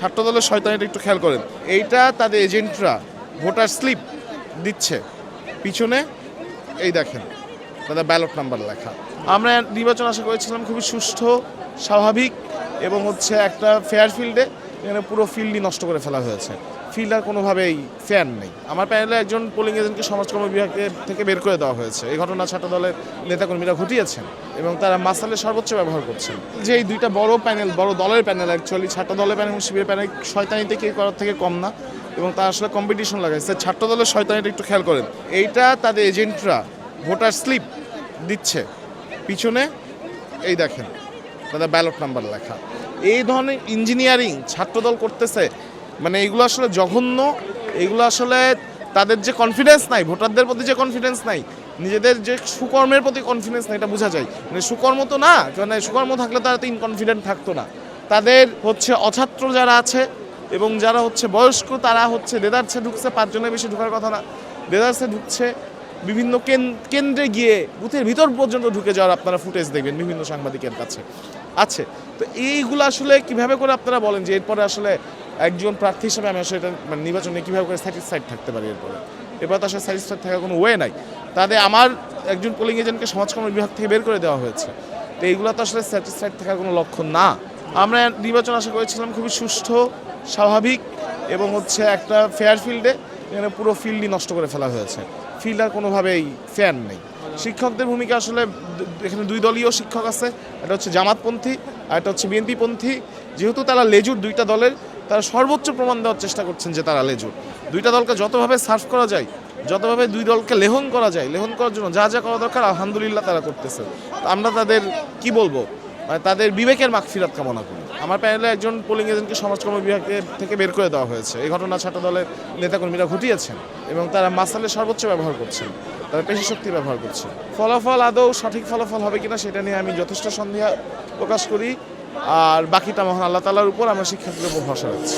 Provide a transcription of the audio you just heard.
ছাত্র দলের শয়তানিটা একটু খেয়াল করেন। এইটা তাদের এজেন্টরা ভোটার স্লিপ দিচ্ছে। পিছনে, এই দেখেন, তাদের ব্যালট নাম্বার লেখা। আমরা নির্বাচন আশা করেছিলাম খুবই সুষ্ঠু, স্বাভাবিক এবং হচ্ছে একটা ফেয়ার ফিল্ডে এখানে পুরো ফিল্ডই নষ্ট করে ফেলা হয়েছে। ফিল্ড আর কোনোভাবেই ফ্যান নেই। আমার প্যানেলে একজন পোলিং এজেন্টকে সমাজকর্ম বিভাগে থেকে বের করে দেওয়া হয়েছে। এই ঘটনা ছাত্র দলের নেতাকর্মীরা ঘটিয়েছেন এবং তারা মাসালের সর্বোচ্চ ব্যবহার করছেন। যে এই দুইটা বড় প্যানেল বড় দলের প্যানেল অ্যাকচুয়ালি ছাত্র দলের প্যানেল এবং শিবিরের প্যানেল শয়তানিতে কে করার থেকে কম না এবং তারা আসলে কম্পিটিশন লাগাইছে ছাত্র দলের শয়তানিটা একটু খেয়াল করেন। এইটা তাদের এজেন্টরা ভোটার স্লিপ দিচ্ছে। পিছনে, এই দেখেন, তাদের ব্যালট নাম্বার লেখা। এই ধরনের ইঞ্জিনিয়ারিং ছাত্রদল করতেছে মানে এগুলো আসলে জঘন্য, এগুলো আসলে তাদের যে কনফিডেন্স নাই, ভোটারদের প্রতি যে কনফিডেন্স নাই, নিজেদের যে সুকর্মের প্রতি কনফিডেন্স নাই, এটা বোঝা যায়। মানে সুকর্ম তো না মানে সুকর্ম থাকলে তারা তো ইনকনফিডেন্ট থাকতো না। তাদের হচ্ছে অছাত্র যারা আছে এবং যারা হচ্ছে বয়স্ক, তারা হচ্ছে দেদারছে ঢুকছে, পাঁচজনের বেশি ঢোকার কথা না। দেদারছে ঢুকছে, বিভিন্ন কেন- কেন্দ্রে গিয়ে বুথের ভিতর পর্যন্ত ঢুকে যাওয়ার আপনারা ফুটেজ দেখবেন বিভিন্ন সাংবাদিকের কাছে। আছে। তো এইগুলো আসলে কীভাবে করে আপনারা বলেন যে এরপরে আসলে একজন প্রার্থী হিসেবে আমি আসলে এটা মানে নির্বাচনে কীভাবে করে স্যাটিসফাইড থাকতে পারি এরপরে? এবার তো আসলে স্যাটিসফাইড থাকার কোনো ওয়ে নাই। তাদের আমার একজন পোলিং এজেন্টকে সমাজকর্ম বিভাগ থেকে বের করে দেওয়া হয়েছে। তো এইগুলো তো আসলে স্যাটিসফাইড থাকার কোনো লক্ষণ না। আমরা নির্বাচন আশা করেছিলাম খুবই সুষ্ঠু, স্বাভাবিক এবং হচ্ছে একটা ফেয়ার ফিল্ডে এখানে পুরো ফিল্ডই নষ্ট করে ফেলা হয়েছে। ফিল্ড আর কোনোভাবেই ফ্যান নেই। শিক্ষকদের ভূমিকা আসলে এখানে দুই দলীয় শিক্ষক আছে একটা হচ্ছে জামাতপন্থী আর একটা হচ্ছে বিএনপিপন্থী। যেহেতু তারা লেজুর দুইটা দলের, তারা সর্বোচ্চ প্রমাণ দেওয়ার চেষ্টা করছেন যে তারা লেজুর। দুইটা দলকে যতভাবে সার্ভ করা যায়, যতভাবে দুই দলকে লেহন করা যায়, লেহন করার জন্য যা যা করা দরকার, আলহামদুলিল্লাহ তারা করতেছে। আমরা তাদের কি বলব? তাদের বিবেকের মাগফিরাত কামনা করি। আমার প্যানেলে একজন পোলিং এজেন্টকে সমাজকর্ম বিভাগ থেকে বের করে দেওয়া হয়েছে। এই ঘটনা ছাত্র দলের নেতাকর্মীরা ঘটিয়েছেন এবং তারা মাসালের সর্বোচ্চ ব্যবহার করছেন। তারা পেশি শক্তি ব্যবহার করছে ফলাফল আদৌ সঠিক ফলাফল হবে কিনা সেটা নিয়ে আমি যথেষ্ট সন্দেহ প্রকাশ করি। আর বাকিটা মহান আল্লাহ তালার উপর আমার শিক্ষার্থীদের উপর ভরসা রাখছি।